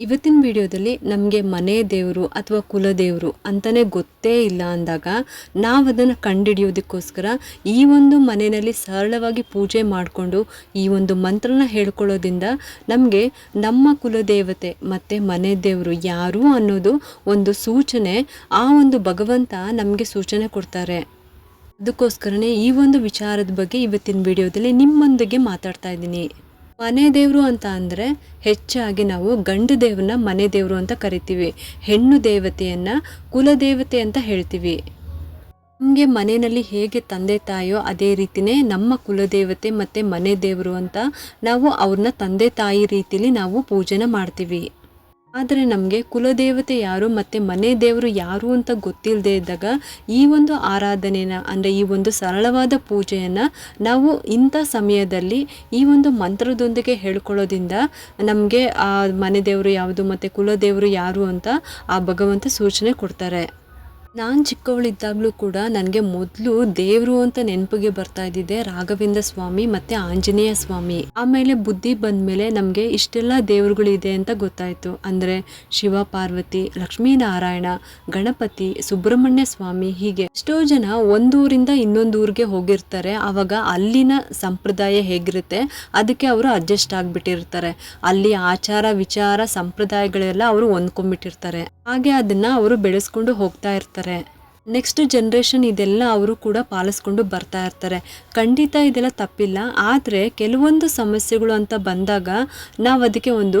ಇವತ್ತಿನ ವಿಡಿಯೋದಲ್ಲಿ ನಮಗೆ ಮನೆ ದೇವರು ಅಥವಾ ಕುಲದೇವರು ಅಂತಲೇ ಗೊತ್ತೇ ಇಲ್ಲ ಅಂದಾಗ ನಾವು ಅದನ್ನು ಕಂಡುಹಿಡಿಯೋದಕ್ಕೋಸ್ಕರ ಈ ಒಂದು ಮನೆಯಲ್ಲಿ ಸರಳವಾಗಿ ಪೂಜೆ ಮಾಡಿಕೊಂಡು ಈ ಒಂದು ಮಂತ್ರನ ಹೇಳ್ಕೊಳ್ಳೋದ್ರಿಂದ ನಮಗೆ ನಮ್ಮ ಕುಲದೇವತೆ ಮತ್ತು ಮನೆ ದೇವರು ಯಾರು ಅನ್ನೋದು ಒಂದು ಸೂಚನೆ ಆ ಒಂದು ಭಗವಂತ ನಮಗೆ ಸೂಚನೆ ಕೊಡ್ತಾರೆ. ಅದಕ್ಕೋಸ್ಕರನೇ ಈ ಒಂದು ವಿಚಾರದ ಬಗ್ಗೆ ಇವತ್ತಿನ ವಿಡಿಯೋದಲ್ಲಿ ನಿಮ್ಮೊಂದಿಗೆ ಮಾತಾಡ್ತಾ ಇದ್ದೀನಿ. ಮನೆ ದೇವರು ಅಂತ ಅಂದರೆ ಹೆಚ್ಚಾಗಿ ನಾವು ಗಂಡು ದೇವ್ರನ್ನ ಮನೆ ದೇವರು ಅಂತ ಕರಿತೀವಿ. ಹೆಣ್ಣು ದೇವತೆಯನ್ನು ಕುಲದೇವತೆ ಅಂತ ಹೇಳ್ತೀವಿ. ನಮಗೆ ಮನೆಯಲ್ಲಿ ಹೇಗೆ ತಂದೆ ತಾಯಿಯೋ ಅದೇ ರೀತಿಯೇ ನಮ್ಮ ಕುಲದೇವತೆ ಮತ್ತು ಮನೆ ದೇವರು ಅಂತ ನಾವು ಅವ್ರನ್ನ ತಂದೆ ತಾಯಿ ರೀತಿಲಿ ನಾವು ಪೂಜೆನ ಮಾಡ್ತೀವಿ. ಆದರೆ ನಮಗೆ ಕುಲದೇವತೆ ಯಾರು ಮತ್ತು ಮನೆ ದೇವರು ಯಾರು ಅಂತ ಗೊತ್ತಿಲ್ಲದೆ ಇದ್ದಾಗ ಈ ಒಂದು ಆರಾಧನೆನ, ಅಂದರೆ ಈ ಒಂದು ಸರಳವಾದ ಪೂಜೆಯನ್ನು ನಾವು ಇಂಥ ಸಮಯದಲ್ಲಿ ಈ ಒಂದು ಮಂತ್ರದೊಂದಿಗೆ ಹೇಳ್ಕೊಳ್ಳೋದ್ರಿಂದ ನಮಗೆ ಆ ಮನೆ ದೇವರು ಯಾವುದು ಮತ್ತು ಕುಲದೇವರು ಯಾರು ಅಂತ ಆ ಭಗವಂತ ಸೂಚನೆ ಕೊಡ್ತಾರೆ. ನಾನು ಚಿಕ್ಕವಳಿದ್ದಾಗಲೂ ಕೂಡ ನನಗೆ ಮೊದಲು ದೇವರು ಅಂತ ನೆನಪಿಗೆ ಬರ್ತಾ ಇದ್ದಿದೆ ರಾಘವೇಂದ್ರ ಸ್ವಾಮಿ ಮತ್ತು ಆಂಜನೇಯ ಸ್ವಾಮಿ. ಆಮೇಲೆ ಬುದ್ಧಿ ಬಂದಮೇಲೆ ನಮಗೆ ಇಷ್ಟೆಲ್ಲ ದೇವರುಗಳಿದೆ ಅಂತ ಗೊತ್ತಾಯಿತು. ಅಂದರೆ ಶಿವ, ಪಾರ್ವತಿ, ಲಕ್ಷ್ಮೀನಾರಾಯಣ, ಗಣಪತಿ, ಸುಬ್ರಹ್ಮಣ್ಯ ಸ್ವಾಮಿ ಹೀಗೆ. ಎಷ್ಟೋ ಜನ ಒಂದೂರಿಂದ ಇನ್ನೊಂದು ಊರಿಗೆ ಹೋಗಿರ್ತಾರೆ. ಆವಾಗ ಅಲ್ಲಿನ ಸಂಪ್ರದಾಯ ಹೇಗಿರುತ್ತೆ, ಅದಕ್ಕೆ ಅವರು ಅಡ್ಜಸ್ಟ್ ಆಗಿಬಿಟ್ಟಿರ್ತಾರೆ. ಅಲ್ಲಿ ಆಚಾರ ವಿಚಾರ ಸಂಪ್ರದಾಯಗಳೆಲ್ಲ ಅವರು ಹೊಂದ್ಕೊಂಡ್ಬಿಟ್ಟಿರ್ತಾರೆ. ಹಾಗೆ ಅದನ್ನು ಅವರು ಬೆಳೆಸ್ಕೊಂಡು ಹೋಗ್ತಾ ಇರ್ತಾರೆ. ನೆಕ್ಸ್ಟ್ ಜನ್ರೇಷನ್ ಇದೆಲ್ಲ ಅವರು ಕೂಡ ಪಾಲಿಸ್ಕೊಂಡು ಬರ್ತಾ ಇರ್ತಾರೆ. ಖಂಡಿತ ಇದೆಲ್ಲ ತಪ್ಪಿಲ್ಲ. ಆದರೆ ಕೆಲವೊಂದು ಸಮಸ್ಯೆಗಳು ಅಂತ ಬಂದಾಗ ನಾವು ಅದಕ್ಕೆ ಒಂದು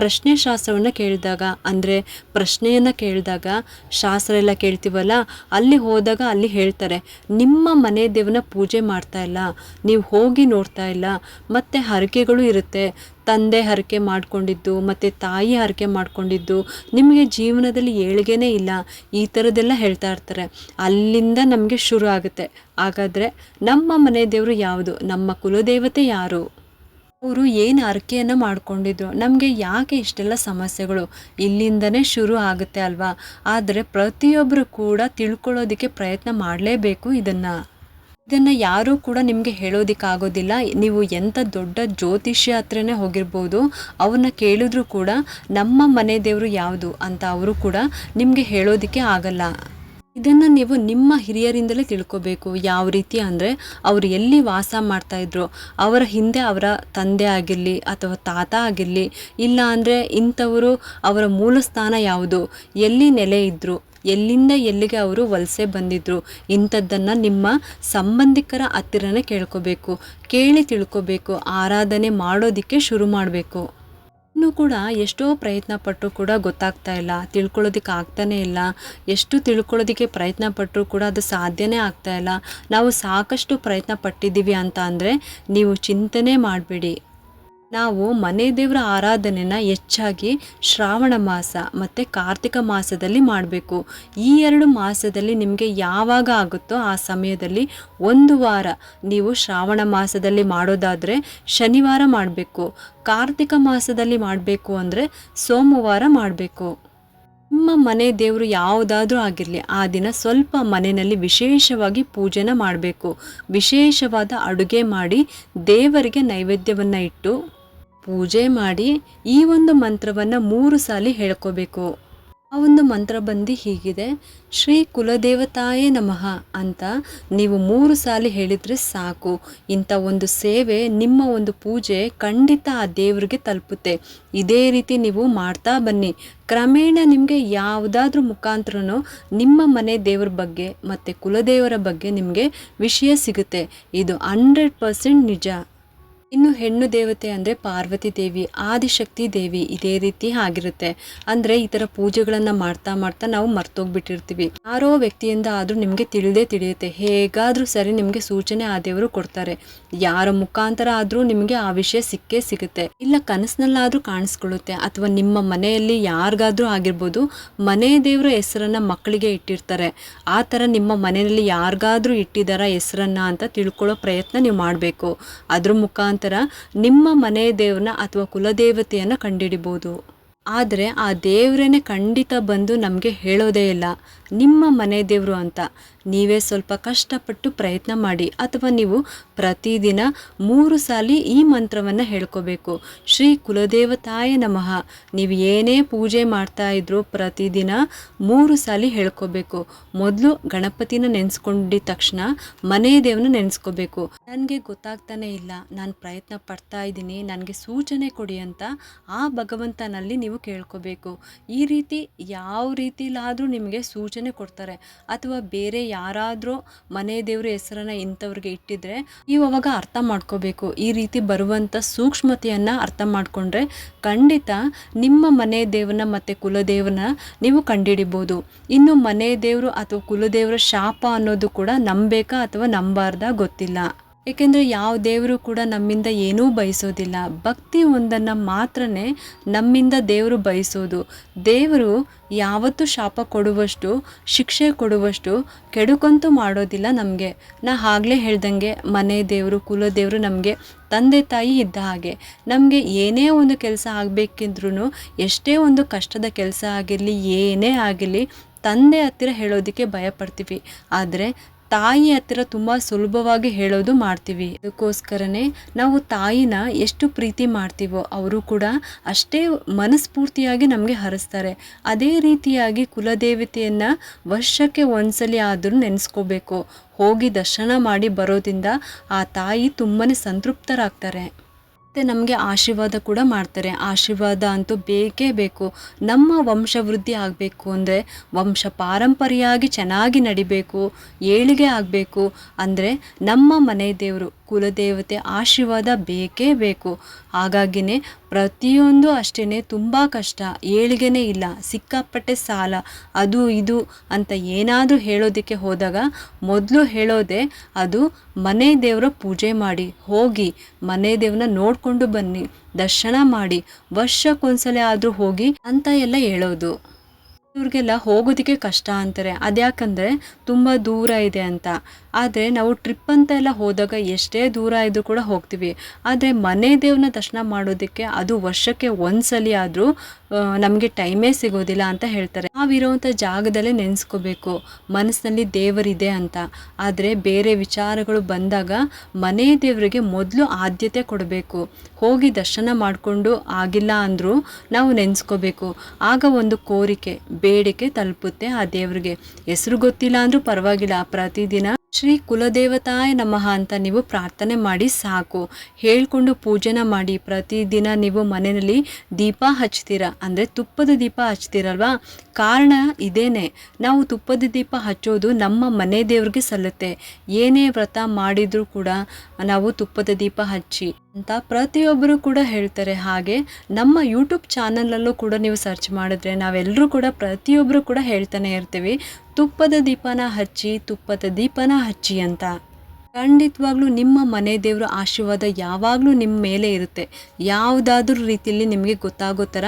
ಪ್ರಶ್ನೆ ಶಾಸ್ತ್ರವನ್ನು ಕೇಳಿದಾಗ, ಅಂದರೆ ಪ್ರಶ್ನೆಯನ್ನು ಕೇಳಿದಾಗ ಶಾಸ್ತ್ರ ಎಲ್ಲ ಕೇಳ್ತೀವಲ್ಲ, ಅಲ್ಲಿ ಹೋದಾಗ ಅಲ್ಲಿ ಹೇಳ್ತಾರೆ, ನಿಮ್ಮ ಮನೆ ದೇವನ ಪೂಜೆ ಮಾಡ್ತಾ ಇಲ್ಲ, ನೀವು ಹೋಗಿ ನೋಡ್ತಾ ಇಲ್ಲ, ಮತ್ತು ಹರಕೆಗಳು ಇರುತ್ತೆ ತಂದೆ ಹರಕೆ ಮಾಡಿಕೊಂಡಿದ್ದು, ಮತ್ತು ತಾಯಿ ಹರಕೆ ಮಾಡಿಕೊಂಡಿದ್ದು ನಿಮಗೆ ಜೀವನದಲ್ಲಿ ಏಳ್ಗೆನೇ ಇಲ್ಲ. ಈ ಥರದ್ದೆಲ್ಲ ಹೇಳ್ತಾ ಇರ್ತಾರೆ. ಅಲ್ಲಿಂದ ನಮಗೆ ಶುರು ಆಗುತ್ತೆ. ಹಾಗಾದರೆ ನಮ್ಮ ಮನೆ ದೇವರು ಯಾವುದು? ನಮ್ಮ ಕುಲದೇವತೆ ಯಾರು? ಅವರು ಏನು ಅರ್ಕೆಯನ್ನು ಮಾಡಿಕೊಂಡಿದ್ರು? ನಮಗೆ ಯಾಕೆ ಇಷ್ಟೆಲ್ಲ ಸಮಸ್ಯೆಗಳು? ಇಲ್ಲಿಂದನೇ ಶುರು ಆಗುತ್ತೆ ಅಲ್ವಾ? ಆದರೆ ಪ್ರತಿಯೊಬ್ಬರು ಕೂಡ ತಿಳ್ಕೊಳ್ಳೋದಕ್ಕೆ ಪ್ರಯತ್ನ ಮಾಡಲೇಬೇಕು ಇದನ್ನು. ಇದನ್ನು ಯಾರೂ ಕೂಡ ನಿಮಗೆ ಹೇಳೋದಕ್ಕಾಗೋದಿಲ್ಲ. ನೀವು ಎಂಥ ದೊಡ್ಡ ಜ್ಯೋತಿಷ್ಯ ಹತ್ರನೇ ಹೋಗಿರ್ಬೋದು, ಅವ್ರನ್ನ ಕೇಳಿದ್ರು ಕೂಡ ನಮ್ಮ ಮನೆ ದೇವರು ಯಾವುದು ಅಂತ ಅವರು ಕೂಡ ನಿಮಗೆ ಹೇಳೋದಕ್ಕೆ ಆಗಲ್ಲ. ಇದನ್ನು ನೀವು ನಿಮ್ಮ ಹಿರಿಯರಿಂದಲೇ ತಿಳ್ಕೊಬೇಕು. ಯಾವ ರೀತಿ ಅಂದರೆ ಅವರು ಎಲ್ಲಿ ವಾಸ ಮಾಡ್ತಾಯಿದ್ರು ಅವರ ಹಿಂದೆ ಅವರ ತಂದೆ ಆಗಿರಲಿ ಅಥವಾ ತಾತ ಆಗಿರಲಿ, ಇಲ್ಲ ಅಂದರೆ ಇಂಥವರು ಅವರ ಮೂಲ ಸ್ಥಾನ ಯಾವುದು, ಎಲ್ಲಿ ನೆಲೆ ಇದ್ದರು ಎಲ್ಲಿಂದ ಎಲ್ಲಿಗೆ ಅವರು ವಲಸೆ ಬಂದಿದ್ರು? ಇಂಥದ್ದನ್ನು ನಿಮ್ಮ ಸಂಬಂಧಿಕರ ಹತ್ತಿರನೇ ಕೇಳ್ಕೋಬೇಕು, ಕೇಳಿ ತಿಳ್ಕೊಬೇಕು, ಆರಾಧನೆ ಮಾಡೋದಕ್ಕೆ ಶುರು ಮಾಡಬೇಕು. ಇನ್ನೂ ಕೂಡ ಎಷ್ಟೋ ಪ್ರಯತ್ನ ಪಟ್ಟರು ಕೂಡ ಗೊತ್ತಾಗ್ತಾ ಇಲ್ಲ, ತಿಳ್ಕೊಳ್ಳೋದಕ್ಕೆ ಆಗ್ತಾನೇ ಇಲ್ಲ. ಎಷ್ಟು ತಿಳ್ಕೊಳ್ಳೋದಕ್ಕೆ ಪ್ರಯತ್ನ ಪಟ್ಟರು ಕೂಡ ಅದು ಸಾಧ್ಯನೇ ಆಗ್ತಾ ಇಲ್ಲ. ನಾವು ಸಾಕಷ್ಟು ಪ್ರಯತ್ನ ಪಟ್ಟಿದ್ದೀವಿ ಅಂತ ಅಂದರೆ ನೀವು ಚಿಂತನೆ ಮಾಡಬೇಡಿ. ನಾವು ಮನೆ ದೇವರ ಆರಾಧನೆನ ಹೆಚ್ಚಾಗಿ ಶ್ರಾವಣ ಮಾಸ ಮತ್ತು ಕಾರ್ತಿಕ ಮಾಸದಲ್ಲಿ ಮಾಡಬೇಕು. ಈ ಎರಡು ಮಾಸದಲ್ಲಿ ನಿಮಗೆ ಯಾವಾಗ ಆಗುತ್ತೋ ಆ ಸಮಯದಲ್ಲಿ ಒಂದು ವಾರ ನೀವು ಶ್ರಾವಣ ಮಾಸದಲ್ಲಿ ಮಾಡೋದಾದರೆ ಶನಿವಾರ ಮಾಡಬೇಕು. ಕಾರ್ತಿಕ ಮಾಸದಲ್ಲಿ ಮಾಡಬೇಕು ಅಂದರೆ ಸೋಮವಾರ ಮಾಡಬೇಕು. ನಿಮ್ಮ ಮನೆ ದೇವರು ಯಾವುದಾದ್ರೂ ಆಗಿರಲಿ, ಆ ದಿನ ಸ್ವಲ್ಪ ಮನೆಯಲ್ಲಿ ವಿಶೇಷವಾಗಿ ಪೂಜೆನ ಮಾಡಬೇಕು. ವಿಶೇಷವಾದ ಅಡುಗೆ ಮಾಡಿ ದೇವರಿಗೆ ನೈವೇದ್ಯವನ್ನು ಇಟ್ಟು ಪೂಜೆ ಮಾಡಿ ಈ ಒಂದು ಮಂತ್ರವನ್ನು ಮೂರು ಸಾಲಿ ಹೇಳ್ಕೋಬೇಕು. ಆ ಒಂದು ಮಂತ್ರ ಬಂದು ಹೀಗಿದೆ, ಶ್ರೀ ಕುಲದೇವತಾಯೇ ನಮಃ ಅಂತ ನೀವು ಮೂರು ಸಾಲಿ ಹೇಳಿದರೆ ಸಾಕು. ಇಂಥ ಒಂದು ಸೇವೆ ನಿಮ್ಮ ಒಂದು ಪೂಜೆ ಖಂಡಿತ ಆ ದೇವರಿಗೆ ತಲುಪುತ್ತೆ. ಇದೇ ರೀತಿ ನೀವು ಮಾಡ್ತಾ ಬನ್ನಿ. ಕ್ರಮೇಣ ನಿಮಗೆ ಯಾವುದಾದ್ರೂ ಮುಖಾಂತರ ನಿಮ್ಮ ಮನೆ ದೇವರ ಬಗ್ಗೆ ಮತ್ತು ಕುಲದೇವರ ಬಗ್ಗೆ ನಿಮಗೆ ವಿಷಯ ಸಿಗುತ್ತೆ. ಇದು ಹಂಡ್ರೆಡ್ ಪರ್ಸೆಂಟ್ ನಿಜ. ಇನ್ನು ಹೆಣ್ಣು ದೇವತೆ ಅಂದರೆ ಪಾರ್ವತಿ ದೇವಿ, ಆದಿಶಕ್ತಿ ದೇವಿ ಇದೇ ರೀತಿ ಆಗಿರುತ್ತೆ. ಅಂದರೆ ಈ ಥರ ಪೂಜೆಗಳನ್ನು ಮಾಡ್ತಾ ಮಾಡ್ತಾ ನಾವು ಮರ್ತೋಗ್ಬಿಟ್ಟಿರ್ತೀವಿ. ಯಾರೋ ವ್ಯಕ್ತಿಯಿಂದ ಆದರೂ ನಿಮಗೆ ತಿಳಿದೇ ತಿಳಿಯುತ್ತೆ. ಹೇಗಾದರೂ ಸರಿ ನಿಮಗೆ ಸೂಚನೆ ಆ ದೇವರು ಕೊಡ್ತಾರೆ. ಯಾರ ಮುಖಾಂತರ ಆದರೂ ನಿಮಗೆ ಆ ವಿಷಯ ಸಿಕ್ಕೇ ಸಿಗುತ್ತೆ. ಇಲ್ಲ ಕನಸಿನಲ್ಲಾದರೂ ಕಾಣಿಸ್ಕೊಳ್ಳುತ್ತೆ. ಅಥವಾ ನಿಮ್ಮ ಮನೆಯಲ್ಲಿ ಯಾರಿಗಾದರೂ ಆಗಿರ್ಬೋದು, ಮನೆ ದೇವರ ಹೆಸರನ್ನು ಮಕ್ಕಳಿಗೆ ಇಟ್ಟಿರ್ತಾರೆ. ಆ ಥರ ನಿಮ್ಮ ಮನೆಯಲ್ಲಿ ಯಾರಿಗಾದರೂ ಇಟ್ಟಿದ್ದಾರ ಹೆಸರನ್ನ ಅಂತ ತಿಳ್ಕೊಳ್ಳೋ ಪ್ರಯತ್ನ ನೀವು ಮಾಡಬೇಕು. ಅದ್ರ ಮುಖಾಂತರ ನಿಮ್ಮ ಮನೆ ದೇವ್ರನ್ನ ಅಥವಾ ಕುಲದೇವತೆಯನ್ನು ಕಂಡುಹಿಡಿಬೋದು ಆದರೆ ಆ ದೇವ್ರೇ ಖಂಡಿತ ಬಂದು ನಮಗೆ ಹೇಳೋದೇ ಇಲ್ಲ. ನಿಮ್ಮ ಮನೆ ದೇವರು ಅಂತ. ನೀವೇ ಸ್ವಲ್ಪ ಕಷ್ಟಪಟ್ಟು ಪ್ರಯತ್ನ ಮಾಡಿ. ಅಥವಾ ನೀವು ಪ್ರತಿದಿನ ಮೂರು ಸಾಲಿ ಈ ಮಂತ್ರವನ್ನು ಹೇಳ್ಕೋಬೇಕು. ಶ್ರೀ ಕುಲದೇವತಾಯ ನಮಃ. ನೀವು ಏನೇ ಪೂಜೆ ಮಾಡ್ತಾ ಇದ್ರೂ ಪ್ರತಿದಿನ ಮೂರು ಸಾಲಿ ಹೇಳ್ಕೋಬೇಕು. ಮೊದಲು ಗಣಪತಿನ ನೆನೆಸ್ಕೊಂಡಿದ ತಕ್ಷಣ ಮನೆ ದೇವನ ನೆನೆಸ್ಕೋಬೇಕು. ನನಗೆ ಗೊತ್ತಾಗ್ತಾನೆ ಇಲ್ಲ. ನಾನು ಪ್ರಯತ್ನ ಪಡ್ತಾ ಇದ್ದೀನಿ. ನನಗೆ ಸೂಚನೆ ಕೊಡಿ ಅಂತ ಆ ಭಗವಂತನಲ್ಲಿ ನೀವು ಕೇಳ್ಕೋಬೇಕು. ಈ ರೀತಿ ಯಾವ ರೀತಿಲಾದರೂ ನಿಮಗೆ ಸೂಚನೆ ಕೊಡ್ತಾರೆ. ಅಥವಾ ಬೇರೆ ಯಾರಾದರೂ ಮನೆ ದೇವರ ಹೆಸರನ್ನ ಇಂಥವ್ರಿಗೆ ಇಟ್ಟಿದ್ರೆ ನೀವು ಅವಾಗ ಅರ್ಥ ಮಾಡ್ಕೋಬೇಕು. ಈ ರೀತಿ ಬರುವಂಥ ಸೂಕ್ಷ್ಮತೆಯನ್ನು ಅರ್ಥ ಮಾಡಿಕೊಂಡ್ರೆ ಖಂಡಿತ ನಿಮ್ಮ ಮನೆ ದೇವನ ಮತ್ತು ಕುಲದೇವನ ನೀವು ಕಂಡುಹಿಡಿಬೋದು ಇನ್ನು ಮನೆ ದೇವರು ಅಥವಾ ಕುಲದೇವರ ಶಾಪ ಅನ್ನೋದು ಕೂಡ ನಂಬೇಕಾ ಅಥವಾ ನಂಬಾರ್ದ ಗೊತ್ತಿಲ್ಲ. ಏಕೆಂದರೆ ಯಾವ ದೇವರು ಕೂಡ ನಮ್ಮಿಂದ ಏನೂ ಬಯಸೋದಿಲ್ಲ. ಭಕ್ತಿ ಒಂದನ್ನು ಮಾತ್ರನೇ ನಮ್ಮಿಂದ ದೇವರು ಬಯಸೋದು. ದೇವರು ಯಾವತ್ತೂ ಶಾಪ ಕೊಡುವಷ್ಟು, ಶಿಕ್ಷೆ ಕೊಡುವಷ್ಟು ಕೆಡುಕಂತೂ ಮಾಡೋದಿಲ್ಲ ನಮಗೆ. ನಾ ಆಗಲೇ ಹೇಳ್ದಂಗೆ ಮನೆ ದೇವರು ಕುಲದೇವರು ನಮಗೆ ತಂದೆ ತಾಯಿ ಇದ್ದ ಹಾಗೆ. ನಮಗೆ ಏನೇ ಒಂದು ಕೆಲಸ ಆಗಬೇಕಿದ್ರೂ ಎಷ್ಟೇ ಒಂದು ಕಷ್ಟದ ಕೆಲಸ ಆಗಿರಲಿ, ಏನೇ ಆಗಿರಲಿ ತಂದೆ ಹತ್ತಿರ ಹೇಳೋದಕ್ಕೆ ಭಯಪಡ್ತೀವಿ. ಆದರೆ ತಾಯಿ ಹತ್ತಿರ ತುಂಬ ಸುಲಭವಾಗಿ ಹೇಳೋದು ಮಾಡ್ತೀವಿ. ಅದಕ್ಕೋಸ್ಕರನೇ ನಾವು ತಾಯಿನ ಎಷ್ಟು ಪ್ರೀತಿ ಮಾಡ್ತೀವೋ ಅವರು ಕೂಡ ಅಷ್ಟೇ ಮನಸ್ಫೂರ್ತಿಯಾಗಿ ನಮಗೆ ಹರಿಸ್ತಾರೆ. ಅದೇ ರೀತಿಯಾಗಿ ಕುಲದೇವತೆಯನ್ನು ವರ್ಷಕ್ಕೆ ಒಂದ್ಸಲಿ ಆದರೂ ನೆನೆಸ್ಕೋಬೇಕು. ಹೋಗಿ ದರ್ಶನ ಮಾಡಿ ಬರೋದ್ರಿಂದ ಆ ತಾಯಿ ತುಂಬಾ ಸಂತೃಪ್ತರಾಗ್ತಾರೆ. ಮತ್ತು ನಮಗೆ ಆಶೀರ್ವಾದ ಕೂಡ ಮಾಡ್ತಾರೆ. ಆಶೀರ್ವಾದ ಅಂತೂ ಬೇಕೇ ಬೇಕು. ನಮ್ಮ ವಂಶವೃದ್ಧಿ ಆಗಬೇಕು ಅಂದರೆ ವಂಶ ಪಾರಂಪರೆಯಾಗಿ ಚೆನ್ನಾಗಿ ನಡಿಬೇಕು, ಏಳಿಗೆ ಆಗಬೇಕು ಅಂದರೆ ನಮ್ಮ ಮನೆ ದೇವರು ಕುಲದೇವತೆ ಆಶೀರ್ವಾದ ಬೇಕೇ ಬೇಕು. ಹಾಗಾಗಿನೇ ಪ್ರತಿಯೊಂದು ಅಷ್ಟೇ ತುಂಬ ಕಷ್ಟ. ಏಳಿಗೆನೇ ಇಲ್ಲ, ಸಿಕ್ಕಾಪಟ್ಟೆ ಸಾಲ. ಅದು ಇದು ಅಂತ ಏನಾದರೂ ಹೇಳೋದಕ್ಕೆ ಹೋದಾಗ ಮೊದಲು ಹೇಳೋದೆ ಅದು ಮನೆ ದೇವರ ಪೂಜೆ ಮಾಡಿ. ಹೋಗಿ ಮನೆ ದೇವ್ರನ್ನ ನೋಡಿಕೊಂಡು ಬನ್ನಿ, ದರ್ಶನ ಮಾಡಿ, ವರ್ಷಕ್ಕೊಂದ್ಸಲ ಆದರೂ ಹೋಗಿ ಅಂತ ಎಲ್ಲ ಹೇಳೋದು. ಇವ್ರಿಗೆಲ್ಲ ಹೋಗೋದಕ್ಕೆ ಕಷ್ಟ ಅಂತಾರೆ. ಅದ್ಯಾಕಂದರೆ ತುಂಬ ದೂರ ಇದೆ ಅಂತ. ಆದರೆ ನಾವು ಟ್ರಿಪ್ ಅಂತ ಎಲ್ಲ ಹೋದಾಗ ಎಷ್ಟೇ ದೂರ ಇದ್ದರೂ ಕೂಡ ಹೋಗ್ತೀವಿ. ಆದರೆ ಮನೆ ದೇವ್ರನ್ನ ದರ್ಶನ ಮಾಡೋದಕ್ಕೆ ಅದು ವರ್ಷಕ್ಕೆ ಒಂದ್ಸಲಿ ಆದರೂ ನಮಗೆ ಟೈಮೇ ಸಿಗೋದಿಲ್ಲ ಅಂತ ಹೇಳ್ತಾರೆ. ನಾವಿರೋವಂಥ ಜಾಗದಲ್ಲೇ ನೆನೆಸ್ಕೋಬೇಕು. ಮನಸ್ಸಿನಲ್ಲಿ ದೇವರಿದೆ ಅಂತ. ಆದರೆ ಬೇರೆ ವಿಚಾರಗಳು ಬಂದಾಗ ಮನೆ ದೇವರಿಗೆ ಮೊದಲು ಆದ್ಯತೆ ಕೊಡಬೇಕು. ಹೋಗಿ ದರ್ಶನ ಮಾಡಿಕೊಂಡು ಆಗಿಲ್ಲ ಅಂದರೂ ನಾವು ನೆನೆಸ್ಕೋಬೇಕು. ಆಗ ಒಂದು ಕೋರಿಕೆ, ಬೇಡಿಕೆ ತಲುಪುತ್ತೆ ಆ ದೇವರಿಗೆ. ಹೆಸರು ಗೊತ್ತಿಲ್ಲ ಅಂದರೂ ಪರವಾಗಿಲ್ಲ. ಪ್ರತಿದಿನ ಶ್ರೀ ಕುಲದೇವತಾಯ ನಮಃ ಅಂತ ನೀವು ಪ್ರಾರ್ಥನೆ ಮಾಡಿ ಸಾಕು. ಹೇಳ್ಕೊಂಡು ಪೂಜೆನ ಮಾಡಿ. ಪ್ರತಿದಿನ ನೀವು ಮನೆಯಲ್ಲಿ ದೀಪ ಹಚ್ತೀರ? ಅಂದರೆ ತುಪ್ಪದ ದೀಪ ಹಚ್ತೀರಲ್ವಾ? ಕಾರಣ ಇದೇನೆ. ನಾವು ತುಪ್ಪದ ದೀಪ ಹಚ್ಚೋದು ನಮ್ಮ ಮನೆ ದೇವ್ರಿಗೆ ಸಲ್ಲುತ್ತೆ. ಏನೇ ವ್ರತ ಮಾಡಿದರೂ ಕೂಡ ನಾವು ತುಪ್ಪದ ದೀಪ ಹಚ್ಚಿ ಅಂತ ಪ್ರತಿಯೊಬ್ಬರು ಕೂಡ ಹೇಳ್ತಾರೆ. ಹಾಗೆ ನಮ್ಮ ಯೂಟ್ಯೂಬ್ ಚಾನಲಲ್ಲೂ ಕೂಡ ನೀವು ಸರ್ಚ್ ಮಾಡಿದ್ರೆ ನಾವೆಲ್ಲರೂ ಕೂಡ ಪ್ರತಿಯೊಬ್ಬರು ಕೂಡ ಹೇಳ್ತಾನೆ ಇರ್ತೀವಿ. ತುಪ್ಪದ ದೀಪನ ಹಚ್ಚಿ, ತುಪ್ಪದ ದೀಪನ ಹಚ್ಚಿ ಅಂತ. ಖಂಡಿತವಾಗ್ಲೂ ನಿಮ್ಮ ಮನೆ ದೇವರ ಆಶೀರ್ವಾದ ಯಾವಾಗಲೂ ನಿಮ್ಮ ಮೇಲೆ ಇರುತ್ತೆ. ಯಾವುದಾದ್ರೂ ರೀತಿಯಲ್ಲಿ ನಿಮಗೆ ಗೊತ್ತಾಗೋ ಥರ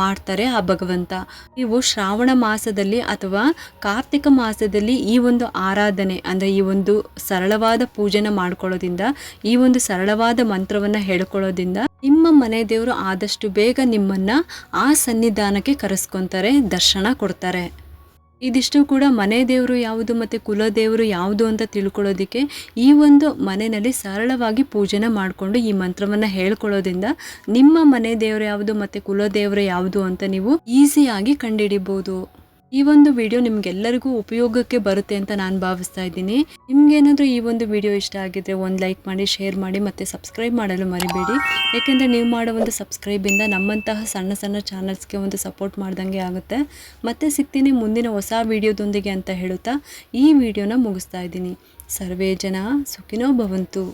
ಮಾಡ್ತಾರೆ ಆ ಭಗವಂತ. ನೀವು ಶ್ರಾವಣ ಮಾಸದಲ್ಲಿ ಅಥವಾ ಕಾರ್ತಿಕ ಮಾಸದಲ್ಲಿ ಈ ಒಂದು ಆರಾಧನೆ ಅಂದರೆ ಈ ಒಂದು ಸರಳವಾದ ಪೂಜೆನ ಮಾಡ್ಕೊಳ್ಳೋದ್ರಿಂದ, ಈ ಒಂದು ಸರಳವಾದ ಮಂತ್ರವನ್ನು ಹೇಳ್ಕೊಳ್ಳೋದ್ರಿಂದ ನಿಮ್ಮ ಮನೆ ದೇವರು ಆದಷ್ಟು ಬೇಗ ನಿಮ್ಮನ್ನು ಆ ಸನ್ನಿಧಾನಕ್ಕೆ ಕರೆಸ್ಕೊತಾರೆ, ದರ್ಶನ ಕೊಡ್ತಾರೆ. ಇದಿಷ್ಟು ಕೂಡ ಮನೆ ದೇವರು ಯಾವುದು ಮತ್ತು ಕುಲದೇವರು ಯಾವುದು ಅಂತ ತಿಳ್ಕೊಳ್ಳೋದಕ್ಕೆ ಈ ಒಂದು ಮನೆಯಲ್ಲಿ ಸರಳವಾಗಿ ಪೂಜೆನ ಮಾಡಿಕೊಂಡು ಈ ಮಂತ್ರವನ್ನು ಹೇಳ್ಕೊಳ್ಳೋದ್ರಿಂದ ನಿಮ್ಮ ಮನೆ ದೇವರು ಯಾವುದು ಮತ್ತು ಕುಲದೇವರು ಯಾವುದು ಅಂತ ನೀವು ಈಸಿಯಾಗಿ ಕಂಡುಹಿಡಿಬೋದು. ಈ ಒಂದು ವಿಡಿಯೋ ನಿಮ್ಗೆಲ್ಲರಿಗೂ ಉಪಯೋಗಕ್ಕೆ ಬರುತ್ತೆ ಅಂತ ನಾನು ಭಾವಿಸ್ತಾ ಇದ್ದೀನಿ. ನಿಮ್ಗೇನಾದರೂ ಈ ಒಂದು ವಿಡಿಯೋ ಇಷ್ಟ ಆಗಿದ್ರೆ ಒಂದು ಲೈಕ್ ಮಾಡಿ, ಶೇರ್ ಮಾಡಿ ಮತ್ತು ಸಬ್ಸ್ಕ್ರೈಬ್ ಮಾಡಲು ಮರಿಬೇಡಿ. ಯಾಕೆಂದರೆ ನೀವು ಮಾಡೋ ಒಂದು ಸಬ್ಸ್ಕ್ರೈಬಿಂದ ನಮ್ಮಂತಹ ಸಣ್ಣ ಸಣ್ಣ ಚಾನಲ್ಸ್ಗೆ ಒಂದು ಸಪೋರ್ಟ್ ಮಾಡ್ದಂಗೆ ಆಗುತ್ತೆ. ಮತ್ತೆ ಸಿಗ್ತೀನಿ ಮುಂದಿನ ಹೊಸ ವಿಡಿಯೋದೊಂದಿಗೆ ಅಂತ ಹೇಳುತ್ತಾ ಈ ವಿಡಿಯೋನ ಮುಗಿಸ್ತಾ ಇದ್ದೀನಿ. ಸರ್ವೇ ಜನ ಸುಖಿನೋ ಭವಂತು.